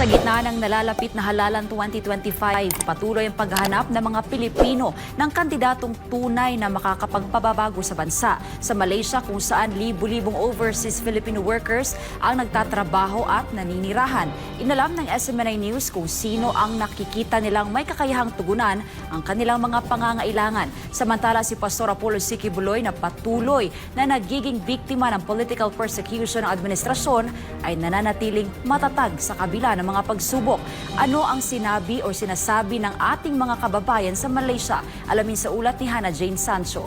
Sa gitna ng nalalapit na halalan 2025, patuloy ang paghahanap ng mga Pilipino ng kandidatong tunay na makakapagpababago sa bansa. Sa Malaysia kung saan libu-libong overseas Filipino workers ang nagtatrabaho at naninirahan. Inalam ng SMNI News kung sino ang nakikita nilang may kakayahang tugunan ang kanilang mga pangangailangan. Samantala si Pastor Apollo Siki Buloy na patuloy na nagiging biktima ng political persecution ng administrasyon ay nananatiling matatag sa kabila ng mga pagsubok. Ano ang sinabi o sinasabi ng ating mga kababayan sa Malaysia? Alamin sa ulat ni Hannah Jane Sancho.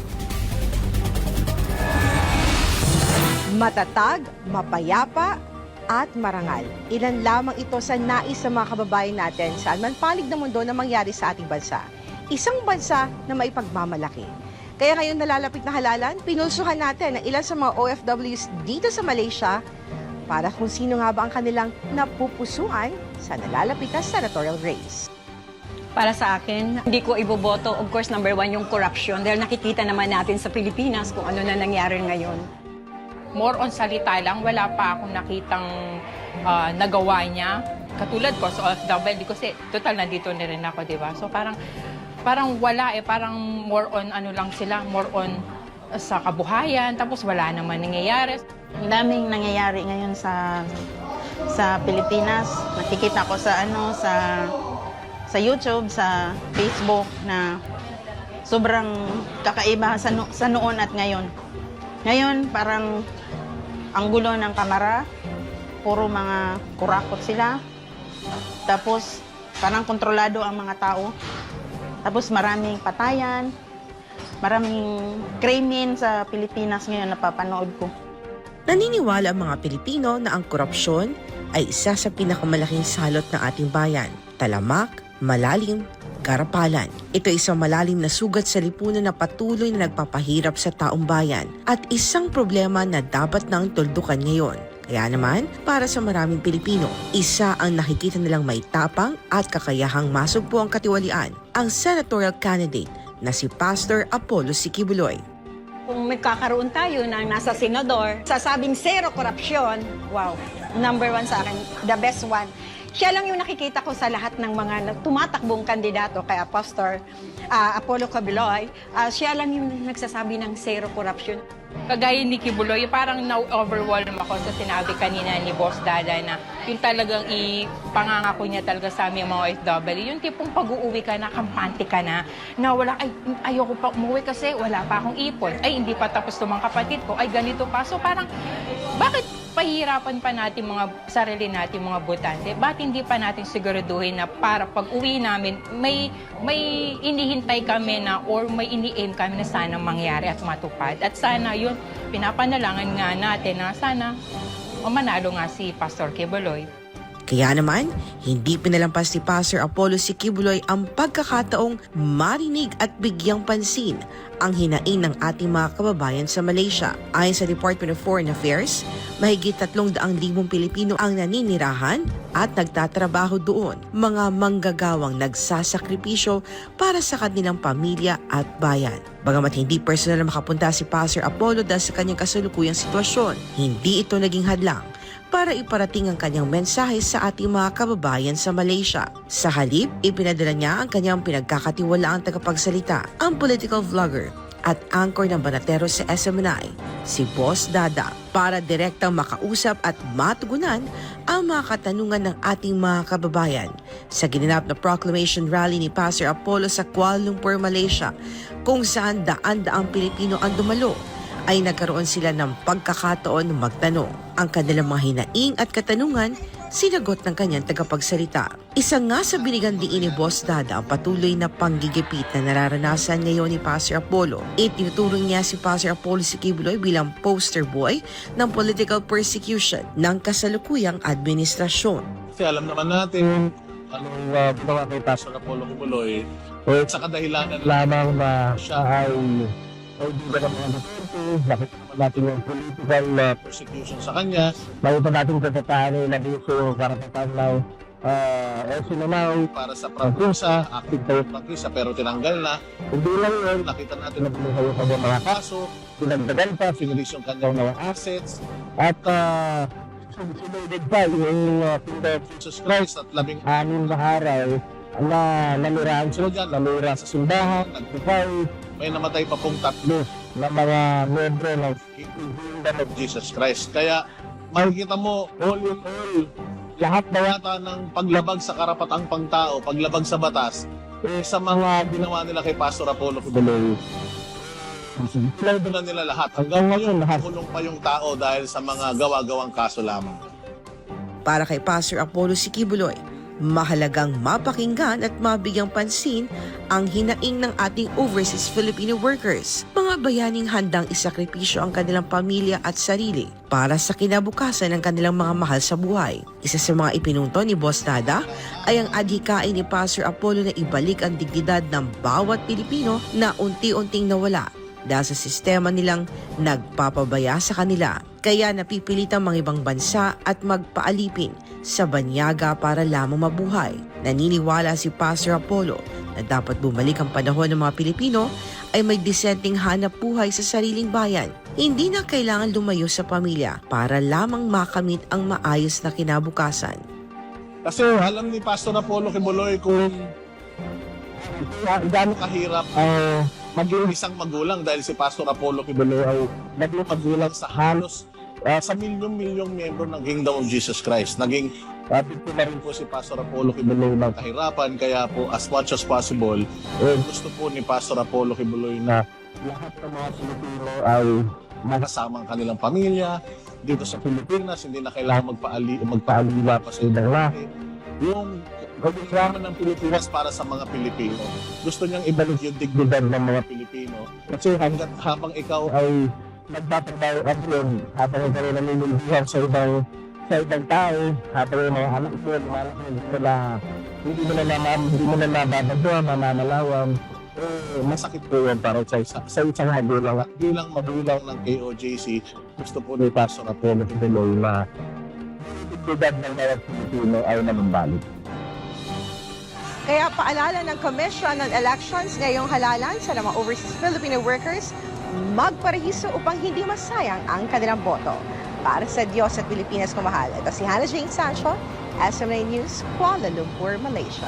Matatag, mapayapa, at marangal. Ilan lamang ito sa nais sa mga kababayan natin saan man panig ng mundo na mangyari sa ating bansa. Isang bansa na may pagmamalaki. Kaya ngayon nalalapit na halalan, pinulsuhan natin ang ilan sa mga OFWs dito sa Malaysia para kung sino nga ba ang kanilang napupusuan sa nalalapit na senatorial race. Para sa akin, hindi ko iboboto, of course, number one, yung corruption. Dahil nakikita naman natin sa Pilipinas kung ano na nangyari ngayon. more on salita lang, wala pa akong nakitang ah, nagawa niya. Katulad ko sa OFW kasi total nandito na rin ako, di ba? So parang parang wala eh, parang more on ano lang sila, more on sa kabuhayan, tapos wala naman nangyayari. Ang daming nangyayari ngayon sa sa Pilipinas. Nakikita ko sa ano sa sa YouTube, sa Facebook na sobrang kakaiba sa, no- sa noon at ngayon. Ngayon, parang ang gulo ng kamara, puro mga kurakot sila. Tapos, parang kontrolado ang mga tao. Tapos maraming patayan, maraming krimen sa Pilipinas ngayon na papanood ko. Naniniwala ang mga Pilipino na ang korupsyon ay isa sa pinakamalaking salot ng ating bayan. Talamak, malalim, karapalan. Ito ay isang malalim na sugat sa lipunan na patuloy na nagpapahirap sa taong bayan at isang problema na dapat nang tuldukan ngayon. Kaya naman, para sa maraming Pilipino, isa ang nakikita nilang may tapang at kakayahang masugpo ang katiwalian, ang senatorial candidate na si Pastor Apollo Sikibuloy. Kung magkakaroon tayo ng nasa senador, sasabing zero korupsyon, wow, number one sa akin, the best one. Siya lang yung nakikita ko sa lahat ng mga tumatakbong kandidato kay Pastor ah, Apollo Cabiloy. ah, siya lang yung nagsasabi ng zero corruption. Kagaya ni Kibuloy, parang na-overwhelm ako sa sinabi kanina ni Boss Dada na yung talagang ipangangako niya talaga sa aming mga OFW, yung tipong pag-uuwi ka na, kampante ka na, na wala, ay, ayoko pa umuwi kasi wala pa akong ipon. Ay, hindi pa tapos itong mga kapatid ko. Ay, ganito pa. So parang, bakit pahihirapan pa natin mga sarili natin mga botante? Bakit hindi pa natin siguraduhin na para pag uwi namin, may, may inihintay kami na or may ini-aim kami na sana mangyari at matupad. At sana yun, pinapanalangan nga natin na sana manalo nga si Pastor Kiboloy. Kaya naman, hindi pinalampas ni Pastor Apollo si Kibuloy ang pagkakataong marinig at bigyang pansin ang hinaing ng ating mga kababayan sa Malaysia. Ayon sa Department of Foreign Affairs, mahigit 300,000 Pilipino ang naninirahan at nagtatrabaho doon. Mga manggagawang nagsasakripisyo para sa kanilang pamilya at bayan. Bagamat hindi personal na makapunta si Pastor Apollo dahil sa kanyang kasalukuyang sitwasyon, hindi ito naging hadlang para iparating ang kanyang mensahe sa ating mga kababayan sa Malaysia. Sa halip, ipinadala niya ang kanyang pinagkakatiwalaang tagapagsalita, ang political vlogger at anchor ng Banatero sa SMNI, si Boss Dada, para direktang makausap at matugunan ang mga katanungan ng ating mga kababayan. Sa ginanap na proclamation rally ni Pastor Apollo sa Kuala Lumpur, Malaysia, kung saan daan-daang Pilipino ang dumalo ay nagkaroon sila ng pagkakataon magtanong. Ang kanilang mga hinaing at katanungan, sinagot ng kanyang tagapagsalita. Isa nga sa binigang diin ni Boss Dada ang patuloy na panggigipit na nararanasan ngayon ni Pastor Apollo. Itinuturing niya si Pastor Apollo Sikibuloy bilang poster boy ng political persecution ng kasalukuyang administrasyon. Kasi alam naman natin anong uh, ginawa kay Pastor Apollo Cumuloy o sa kadahilanan lamang na siya ay kaibigan ng mga Duterte, nakita natin yung political uh, persecution sa kanya. Nakita natin katatari na dito karapatan ng uh, Elsie Nanay para sa prangkisa, active tayo prangkisa pero tinanggal na. Hindi lang yun, nakita natin na bumuhay yung kanyang mga kaso, pinagdagan pa, finilis yung kanyang mga assets, at uh, Sinunod pa yung uh, of Jesus Christ at labing anim na araw na nanirahan sila dyan, nanira sa simbahan, nagpupay, may namatay pa pong tatlo na mga membro ng Kingdom of Jesus Christ. Kaya makikita mo, all in all, lahat na yata ng paglabag sa karapatang pangtao, paglabag sa batas, eh, sa mga ginawa nila kay Pastor Apollo Cuduloy, Plado na nila lahat. Hanggang ngayon, nakakulong pa yung tao dahil sa mga gawa-gawang kaso lamang. Para kay Pastor Apollo Sikibuloy, mahalagang mapakinggan at mabigyang pansin ang hinaing ng ating overseas Filipino workers. Mga bayaning handang isakripisyo ang kanilang pamilya at sarili para sa kinabukasan ng kanilang mga mahal sa buhay. Isa sa mga ipinunto ni Boss Nada ay ang adhikain ni Pastor Apollo na ibalik ang dignidad ng bawat Pilipino na unti-unting nawala dahil sa sistema nilang nagpapabaya sa kanila. Kaya napipilit ang mga ibang bansa at magpaalipin sa banyaga para lamang mabuhay. Naniniwala si Pastor Apollo na dapat bumalik ang panahon ng mga Pilipino ay may disenteng hanap buhay sa sariling bayan. Hindi na kailangan lumayo sa pamilya para lamang makamit ang maayos na kinabukasan. Kasi alam ni Pastor Apollo Kibuloy kung gaano kahirap ang maging isang magulang dahil si Pastor Apollo Kibuloy ay naging magulang sa halos ah, sa milyong-milyong miyembro ng Kingdom of Jesus Christ. Naging uh, na rin po si Pastor Apollo Kibuloy ng kahirapan kaya po as much as possible eh, gusto po ni Pastor Apollo Kibuloy na lahat ng mga Pilipino ay makasama ang kanilang pamilya dito sa Pilipinas, hindi na kailangan magpaali, magpaaliwa pa sa ibang lahi. Yung programa ng Pilipinas para sa mga Pilipino. Gusto niyang ibalik yung dignidad ng mga Pilipino. Kasi hanggat habang ikaw ay nagtatrabaho abroad, habang ikaw ay namimilihan sa ibang sa ibang tao, habang yung mga anak mo, lumalaki, hindi mo na hindi mo na naman, hindi mo na nababagwa, mamanalawang, eh, masakit po yan para sa isa, sa isang magulang at bilang magulang ng KOJC, gusto po ni Pastor Apollo Kibeloy na dignidad ng mga Pilipino ay nanumbalik. Kaya paalala ng Commission on Elections ngayong halalan sa mga overseas Filipino workers magparehiso upang hindi masayang ang kanilang boto. Para sa Diyos at Pilipinas kumahal, ito si Hannah Jane Sancho, SM9 News, Kuala Lumpur, Malaysia.